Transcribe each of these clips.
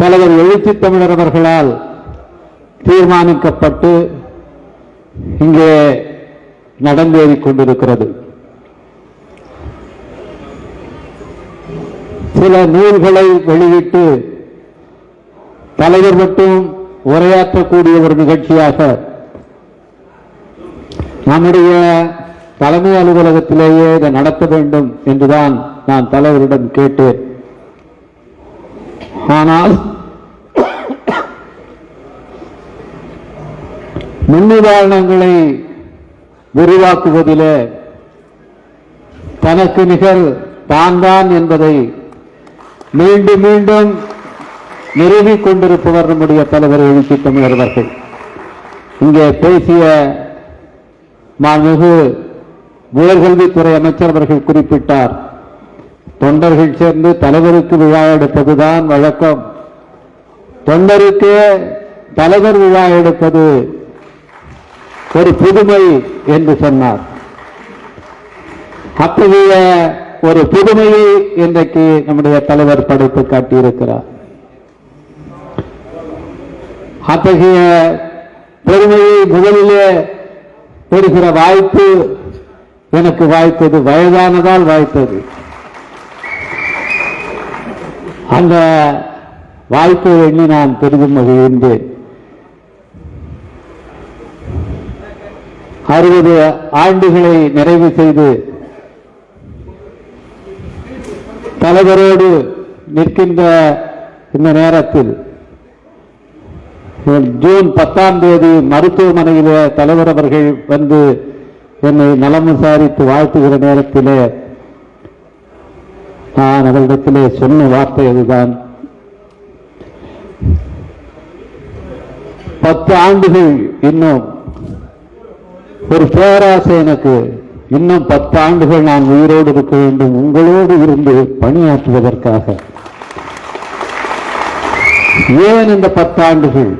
தலைவர் எழுச்சி தமிழர் அவர்களால் தீர்மானிக்கப்பட்டு இங்கே நடந்தேறிக் கொண்டிருக்கிறது. சில நூல்களை வெளியிட்டு தலைவர் மட்டும் உரையாற்றக்கூடிய ஒரு நிகழ்ச்சியாக நம்முடைய தலைமை அலுவலகத்திலேயே இதை நடத்த வேண்டும் என்றுதான் நான் தலைவரிடம் கேட்டேன். ஆனால் முன்னுதாரணங்களை விரிவாக்குவதிலே தனக்கு நிகர் தான் தான் என்பதை மீண்டும் மீண்டும் நிறுவிக் கொண்டிருப்பவர் நம்முடைய தலைவர் எழுச்சி தமிழர் அவர்கள். இங்கே பேசிய மாண்புமிகு உயர்கல்வித்துறை அமைச்சர் அவர்கள் குறிப்பிட்டார். தொண்டர்கள் சேர்ந்து தலைவருக்கு விழா எடுப்பதுதான் வழக்கம். தொண்டருக்கு தலைவர் விழா எடுப்பது ஒரு புதுமை என்று சொன்னார். அத்தகைய ஒரு புதுமையை இன்றைக்கு நம்முடைய தலைவர் படைத்து காட்டியிருக்கிறார். அத்தகைய பெருமையை முதலிலே பெறுகிற வாய்ப்பு எனக்கு வாய்த்தது வயதானதால் வாய்த்தது. அந்த வாய்ப்பை எண்ணி நான் பெரிதும் மகிழ்ந்தேன் அறுபது ஆண்டுகளை நிறைவு செய்து தலைவரோடு நிற்கின்ற இந்த நேரத்தில் ஜூன் பத்தாம் தேதி மருத்துவமனையில் தலைவர் அவர்கள் வந்து என்னை நலம் விசாரித்து வாழ்த்துகிற நேரத்திலே நான் அவரிடத்திலே சொன்ன வார்த்தை அதுதான். பத்து ஆண்டுகள் இன்னும் ஒரு பேராசை எனக்கு. இன்னும் பத்து ஆண்டுகள் நான் உயிரோடு இருக்க வேண்டும் உங்களோடு இருந்து பணியாற்றுவதற்காக. ஏன் இந்த பத்தாண்டுகள்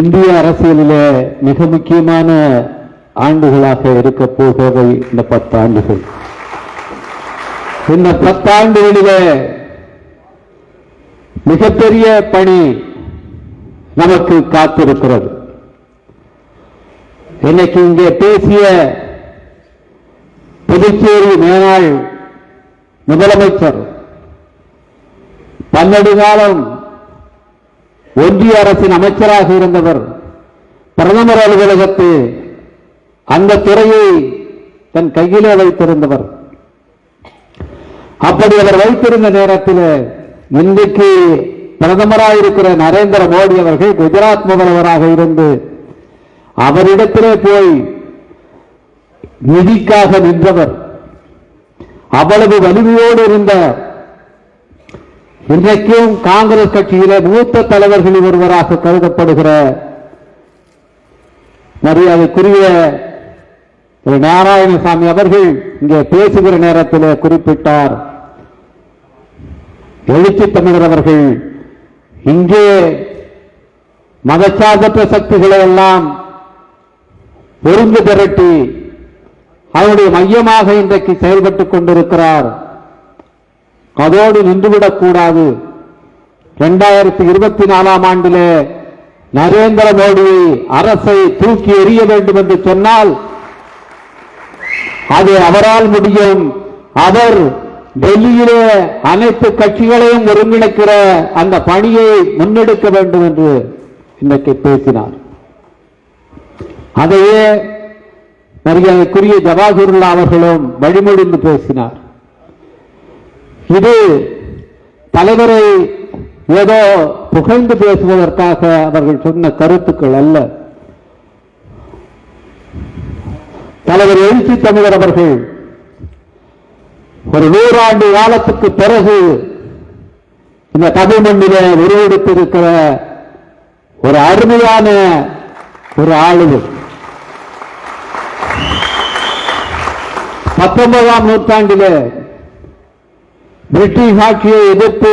இந்திய அரசியலிலே மிக முக்கியமான ஆண்டுகளாக இருக்க போகிறவை இந்த பத்தாண்டுகள் இந்த பத்தாண்டுகளிலே மிகப்பெரிய பணி நமக்கு காத்திருக்கிறது. இன்னைக்கு இங்கே பேசிய புதுச்சேரி மேனாள் முதலமைச்சர் பன்னெண்டு காலம் ஒன்றிய அரசின் அமைச்சராக இருந்தவர் பிரதமர் அலுவலகத்தில் அந்த துறையை தன் கையிலே வைத்திருந்தவர். அப்படி அவர் வைத்திருந்த நேரத்தில் இன்றைக்கு பிரதமராக இருக்கிற நரேந்திர மோடி அவர்கள் குஜராத் முதல்வராக இருந்து அவரிடத்திலே போய் நிதிக்காக நின்றவர். அவ்வளவு வலிமையோடு இருந்த இன்றைக்கும் காங்கிரஸ் கட்சியிலே மூத்த தலைவர்களில் ஒருவராக கருதப்படுகிற மரியாதைக்குரிய திரு நாராயணசாமி அவர்கள் இங்கே பேசுகிற நேரத்தில் குறிப்பிட்டார். எழுச்சி தமிழர் அவர்கள் இங்கே மதச்சார்பற்ற சக்திகளை எல்லாம் ஒருங்கு திரட்டி அவருடைய மையமாக இன்றைக்கு செயல்பட்டுக் கொண்டிருக்கிறார். அதோடு நின்றுவிடக் கூடாது. இரண்டாயிரத்தி இருபத்தி நாலாம் ஆண்டிலே நரேந்திர மோடி அரசை தூக்கி எறிய வேண்டும் என்று சொன்னால் அது அவரால் முடியும். அவர் டெல்லியிலே அனைத்து கட்சிகளையும் ஒருங்கிணைக்கிற அந்த பணியை முன்னெடுக்க வேண்டும் என்று இன்றைக்கு பேசினார். அதையே மரியாதைக்குரிய ஜவாஹருல்லா அவர்களும் வழிமொழிந்து பேசினார். இது தலைவரை ஏதோ புகழ்ந்து பேசுவதற்காக அவர்கள் சொன்ன கருத்துக்கள் அல்ல. தலைவர் எழுச்சி தமிழர் அவர்கள் ஒரு நூறாண்டு காலத்துக்கு பிறகு இந்த தமிழ் மண்ணில உருவெடுத்திருக்கிற ஒரு அருமையான ஒரு ஆளுமை பத்தொன்பதாம் நூற்றாண்டிலே பிரிட்டிஷ் ஆட்சியை எதிர்த்து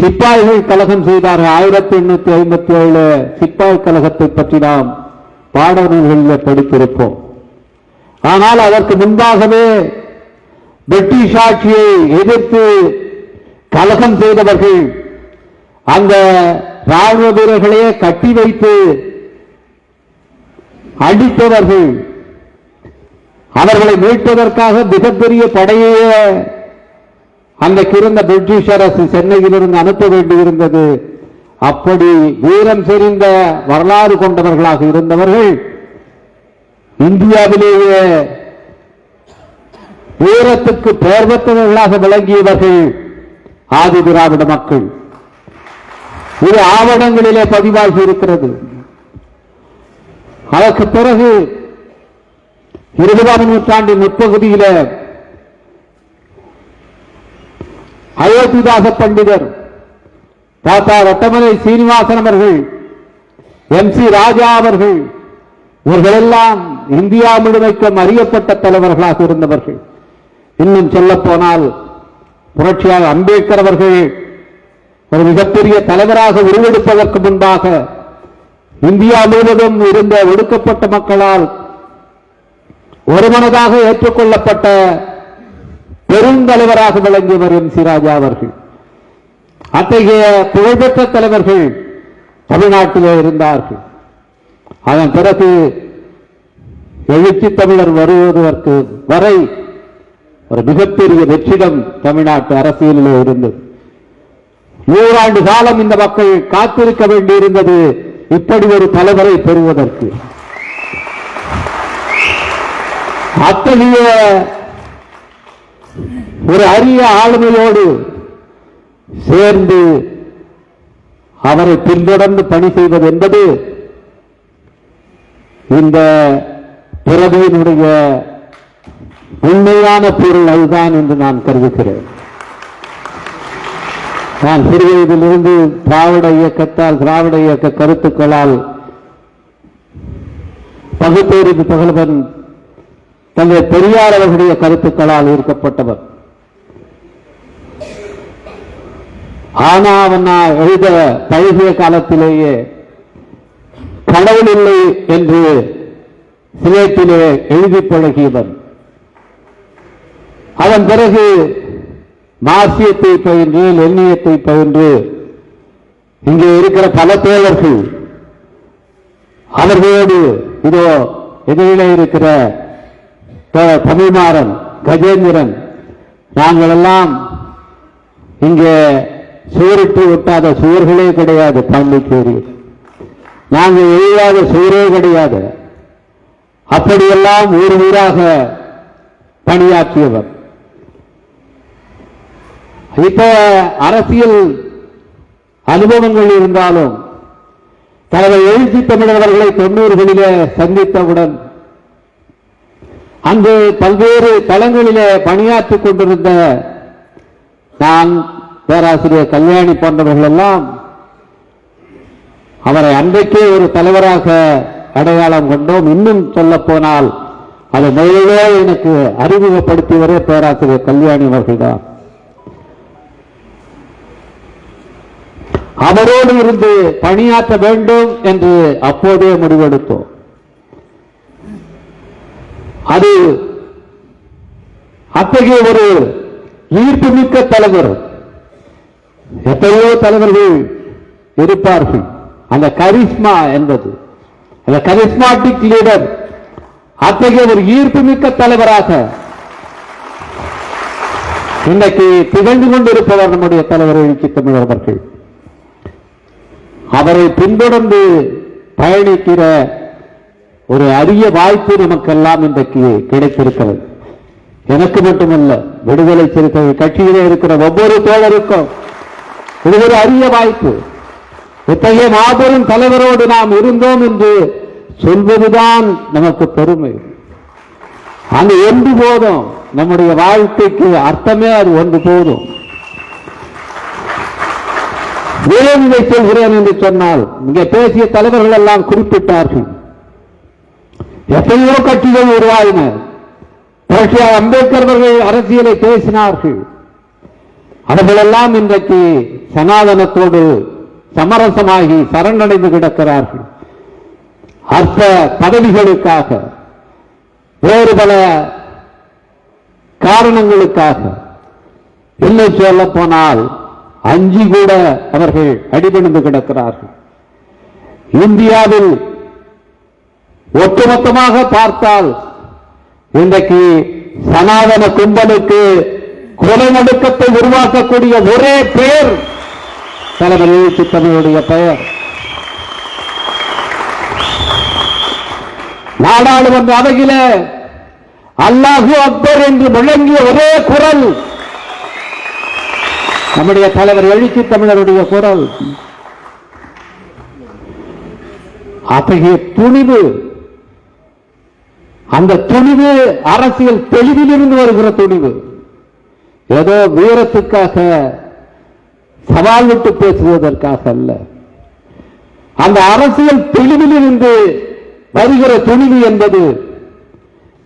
சிப்பாய்கள் கழகம் செய்தார்கள். ஆயிரத்தி எண்ணூத்தி ஐம்பத்தி ஏழு சிப்பாய் கழகத்தை பற்றி நாம் பாடநூல்களில் படித்திருப்போம். ஆனால் அதற்கு முன்பாகவே பிரிட்டிஷ் ஆட்சியை எதிர்த்து கலகம் செய்தவர்கள் அந்த ராணுவ வீரர்களையே கட்டி வைத்து அடித்தவர்கள். அவர்களை மீட்பதற்காக மிகப்பெரிய படையே அன்றைக்கு இருந்த பிரிட்டிஷ் அரசு சென்னையிலிருந்து அனுப்ப வேண்டியிருந்தது. அப்படி வீரம் செறிந்த வரலாறு கொண்டவர்களாக இருந்தவர்கள் இந்தியாவிலேயே வீரத்துக்கு பெயர் விளங்கியவர்கள் ஆதி திராவிட மக்கள். இது ஆவணங்களிலே பதிவாகி இருக்கிறது. அதற்கு பிறகு இருபதாம் நூற்றாண்டின் முற்பகுதியில அயோத்திதாச பண்டிதர் தாத்தா ரத்தமலை சீனிவாசன் அவர்கள் எம் சி ராஜா அவர்கள் இவர்களெல்லாம் இந்தியா முழுமைக்கும் அறியப்பட்ட தலைவர்களாக இருந்தவர்கள். இன்னும் சொல்ல போனால் புரட்சியாளர் அம்பேத்கர் அவர்கள் ஒரு மிகப்பெரிய தலைவராக உருவெடுப்பதற்கு முன்பாக இந்தியா முழுவதும் இருந்த ஒடுக்கப்பட்ட மக்களால் ஒருமனதாக ஏற்றுக்கொள்ளப்பட்ட பெருந்தலைவராக விளங்கியவர் எம் சி ராஜா அவர்கள். அத்தகைய புகழ்பெற்ற தலைவர்கள் தமிழ்நாட்டிலே இருந்தார்கள். அதன் பிறகு எழுச்சி தமிழர் வருவதற்கு வரை ஒரு மிகப்பெரிய வெற்றிடம் தமிழ்நாட்டு அரசியலிலே இருந்தது. நூறாண்டு காலம் இந்த மக்கள் காத்திருக்க வேண்டியிருந்தது இப்படி ஒரு தலைவரை பெறுவதற்கு. அத்தகைய ஒரு அரிய ஆளுமையோடு சேர்ந்து அவரை பின்தொடர்ந்து பணி செய்வது என்பது இந்த பிறவியினுடைய உண்மையான பொருள் அதுதான் என்று நான் கருதுகிறேன். நான் சிறுவயதிலிருந்து திராவிட இயக்கத்தால் திராவிட இயக்க கருத்துக்களால் பகுத்தறிவு புகழ்வன் தந்தை பெரியார் அவர்களுடைய கருத்துக்களால் ஈர்க்கப்பட்டவர். ஆனா நான் எழுத பழகிய காலத்திலேயே கடவுள் இல்லை என்று சிலேட்டிலே எழுதி பழகியவன் அதன் பிறகு மாசியத்தை பயின்று லெண்ணியத்தை பயின்று இங்கே இருக்கிற பல தோழர்கள் அவர்களோடு இதோ எதிரிலே இருக்கிற தமிழ்மாறன் கஜேந்திரன் நாங்கள் எல்லாம் இங்கே சுவரிட்டு ஒட்டாத சுவர்களே கிடையாது பாண்டிச்சேரி நாங்கள் எழுதாத சுவரே கிடையாது. அப்படியெல்லாம் ஊர் ஊராக பணியாற்றியவர். இப்ப அரசியல் அனுபவங்கள் இருந்தாலும் தலைவர் எழுச்சி தமிழர்களை தொண்ணூறுகளிலே சந்தித்தவுடன் அங்கு பல்வேறு தளங்களிலே பணியாற்றிக் கொண்டிருந்த நான் பேராசிரியர் கல்யாணி போன்றவர்கள் எல்லாம் அவரை அன்றைக்கே ஒரு தலைவராக அடையாளம் கொண்டோம். இன்னும் சொல்ல போனால் அதை முதலே எனக்கு அறிமுகப்படுத்தியவரே பேராசிரியர் கல்யாணி அவர்கள்தான். அவரோடு இருந்து பணியாற்ற வேண்டும் என்று அப்போதே முடிவெடுத்தோம். அது அத்தகைய ஒரு ஈர்ப்புமிக்க தலைவர். எத்தனையோ தலைவர்கள் இருப்பார்கள். அந்த கரிஸ்மா என்பது. அந்த கரிஸ்மாட்டிக் லீடர் அத்தகைய ஒரு ஈர்ப்புமிக்க தலைவராக இன்னைக்கு திகழ்ந்து கொண்டிருப்பவர் நம்முடைய தலைவர் எழுச்சி தமிழர் அவர்கள். அவரை பின்தொடர்ந்து பயணிக்கிற ஒரு அரிய வாய்ப்பு நமக்கெல்லாம் இன்றைக்கு கிடைத்திருக்கிறது. எனக்கு மட்டுமல்ல விடுதலை சிறுத்தை கட்சியிலே இருக்கிற ஒவ்வொரு தோழருக்கும் இது ஒரு அரிய வாய்ப்பு. இத்தகைய மாபெரும் தலைவரோடு நாம் இருந்தோம் என்று சொல்வதுதான் நமக்கு பெருமை. அந்த ஒன்று போதும் நம்முடைய வாழ்க்கைக்கு அர்த்தமே அது ஒன்று போதும். ஏன் சொல்கிறேன் என்று சொன்னால் இங்கே பேசிய தலைவர்கள் எல்லாம் குறிப்பிட்டார்கள். எத்தனையோ கட்சிகள் உருவாயின. புரட்சியார் அம்பேத்கர் அவர்கள் அரசியலை பேசினார்கள். அவர்களெல்லாம் இன்றைக்கு சனாதனத்தோடு சமரசமாகி சரணடைந்து கிடக்கிறார்கள். அற்ப பதவிகளுக்காக வேறு பல காரணங்களுக்காக. இன்னும் சொல்ல போனால் அஞ்சு கூட அவர்கள் அடிபணிந்து கிடக்கிறார்கள். இந்தியாவில் ஒட்டுமொத்தமாக பார்த்தால் இன்றைக்கு சனாதன கும்பலுக்கு கொலை நடுக்கத்தை உருவாக்கக்கூடிய ஒரே பெயர் தலைவர் சித்தனையுடைய பெயர். நாடாளுமன்ற அவையில அல்லாஹு அக்பர் என்று முழங்கிய ஒரே குரல் நம்முடைய தலைவர் எழுச்சி தமிழருடைய குரல். அத்தகைய துணிவு அந்த துணிவு அரசியல் தெளிவிலிருந்து வருகிற துணிவு. ஏதோ வீரத்துக்காக சவால் விட்டு பேசுவதற்காக அல்ல. அந்த அரசியல் தெளிவிலிருந்து வருகிற துணிவு என்பது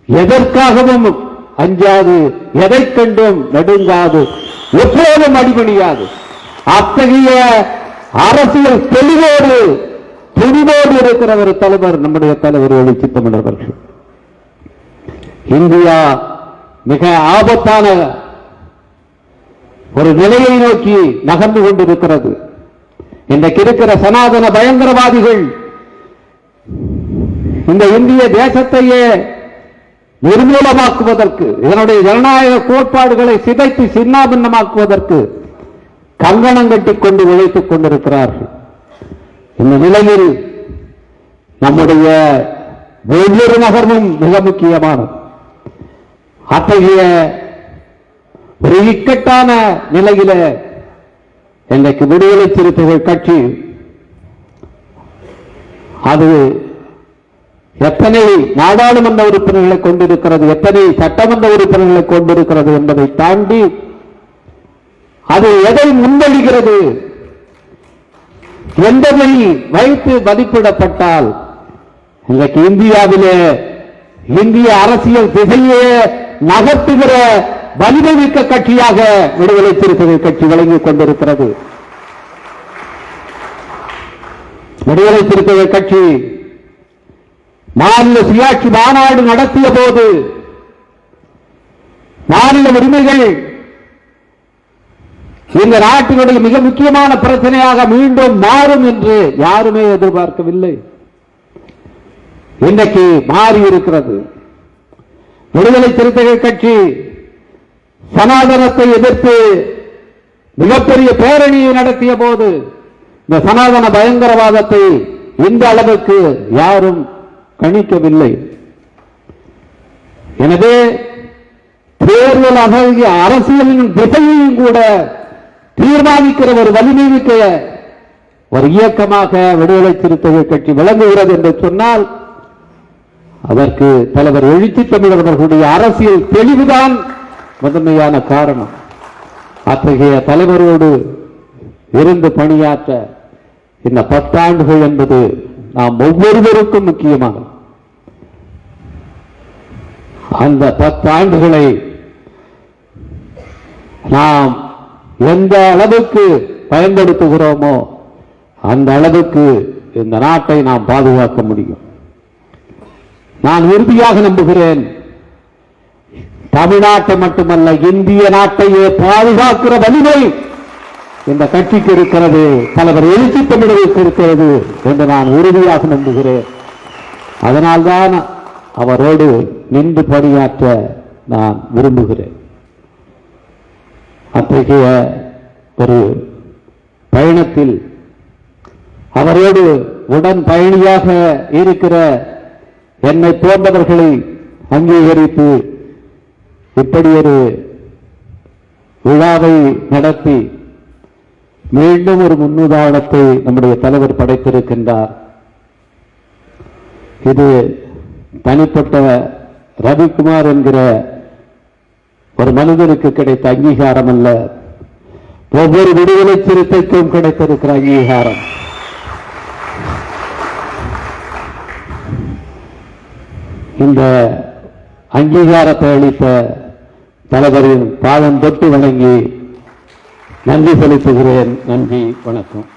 எதற்காகவும் அஞ்சாது எதை கண்டும் நடுங்காது. எப்போதும் அடிபணியாது. அத்தகைய அரசியல் தெளிவோடு துணிவோடு இருக்கிற ஒரு தலைவர் நம்முடைய தலைவர் எழுச்சி தமிழர்கள் இந்தியா மிக ஆபத்தான ஒரு நிலையை நோக்கி நகர்ந்து கொண்டிருக்கிறது. இன்றைக்கு இருக்கிற சனாதன பயங்கரவாதிகள் இந்த இந்திய தேசத்தையே நிர்மூலமாக்குவதற்கு இதனுடைய ஜனநாயக கோட்பாடுகளை சிதைத்து சின்னாபின்னமாக்குவதற்கு கங்கணம் கட்டி கொண்டு உழைத்துக் கொண்டிருக்கிறார்கள். இந்த நிலையில் நம்முடைய ஒவ்வொரு நகர்வும் மிக முக்கியமானது. அத்தகைய ஒரு இக்கட்டான நிலையில இன்றைக்கு விடுதலை சிறுத்தைகள் கட்சி அது எத்தனை நாடாளுமன்ற உறுப்பினர்களை கொண்டிருக்கிறது எத்தனை சட்டமன்ற உறுப்பினர்களை கொண்டிருக்கிறது என்பதை தாண்டி அது எதை முன்வழிகிறது என்பதை வைத்து மதிப்பிடப்பட்டால் இன்றைக்கு இந்தியாவிலே இந்திய அரசியல் திசையே நகர்த்துகிற வலிமைமிக்க கட்சியாக விடுதலை சிறுத்தைகள் கட்சி விளங்கிக் கொண்டிருக்கிறது. விடுதலை சிறுத்தைகள் கட்சி மாநில சுயாட்சி மாநாடு நடத்திய போது மாநில உரிமைகள் இந்த நாட்டினுடைய மிக முக்கியமான பிரச்சனையாக மீண்டும் மாறும் என்று யாருமே எதிர்பார்க்கவில்லை. இன்றைக்கு மாறி இருக்கிறது. விடுதலை சிறுத்தைகள் கட்சி சனாதனத்தை எதிர்த்து மிகப்பெரிய பேரணியை நடத்திய போது இந்த சனாதன பயங்கரவாதத்தை இந்த அளவுக்கு யாரும் கணிக்கவில்லை. எனவே தேர்தல் அகழ்கிய அரசியலின் திசையையும் கூட தீர்மானிக்கிற ஒரு வலிமை மிக்க ஒரு இயக்கமாக விடுதலை சிறுத்தைகள் கட்சி விளங்குகிறது என்று சொன்னால் அதற்கு தலைவர் எழுச்சி தமிழர் அவர்களுடைய அரசியல் தெளிவுதான் முதன்மையான காரணம். அத்தகைய தலைவரோடு இருந்து பணியாற்ற இந்த பத்தாண்டுகள் என்பது நாம் ஒவ்வொருவருக்கும் முக்கியமாக அந்த பத்தாண்டுகளை நாம் எந்த அளவுக்கு பயன்படுத்துகிறோமோ அந்த அளவுக்கு இந்த நாட்டை நாம் பாதுகாக்க முடியும். நான் உறுதியாக நம்புகிறேன் தமிழ்நாட்டை மட்டுமல்ல இந்திய நாட்டையே பாதுகாக்கிற வலிமை இந்த கட்சிக்கு இருக்கிறது தலைவர் எழுச்சி தமிழருக்கு இருக்கிறது என்று நான் உறுதியாக நம்புகிறேன். அதனால்தான் அவரோடு நின்று பணியாற்ற நான் விரும்புகிறேன். அத்தகைய ஒரு பயணத்தில் அவரோடு உடன் பயணியாக இருக்கிற என்னை போன்றவர்களை அங்கீகரித்து இப்படி ஒரு விழாவை நடத்தி மீண்டும் ஒரு முன்னுதாரணத்தை நம்முடைய தலைவர் படைத்திருக்கின்றார். இது தனிப்பட்ட ரவிக்குமார் என்கிற ஒரு மனிதனுக்கு கிடைத்த அங்கீகாரம் அல்ல. ஒவ்வொரு விடுதலை சிறுத்தைக்கும் கிடைத்திருக்கிற அங்கீகாரம். இந்த அங்கீகாரத்தை அளித்த தலைவரின் பாதம் தொட்டு வணங்கி நன்றி செலுத்துகிறேன். நன்றி வணக்கம்.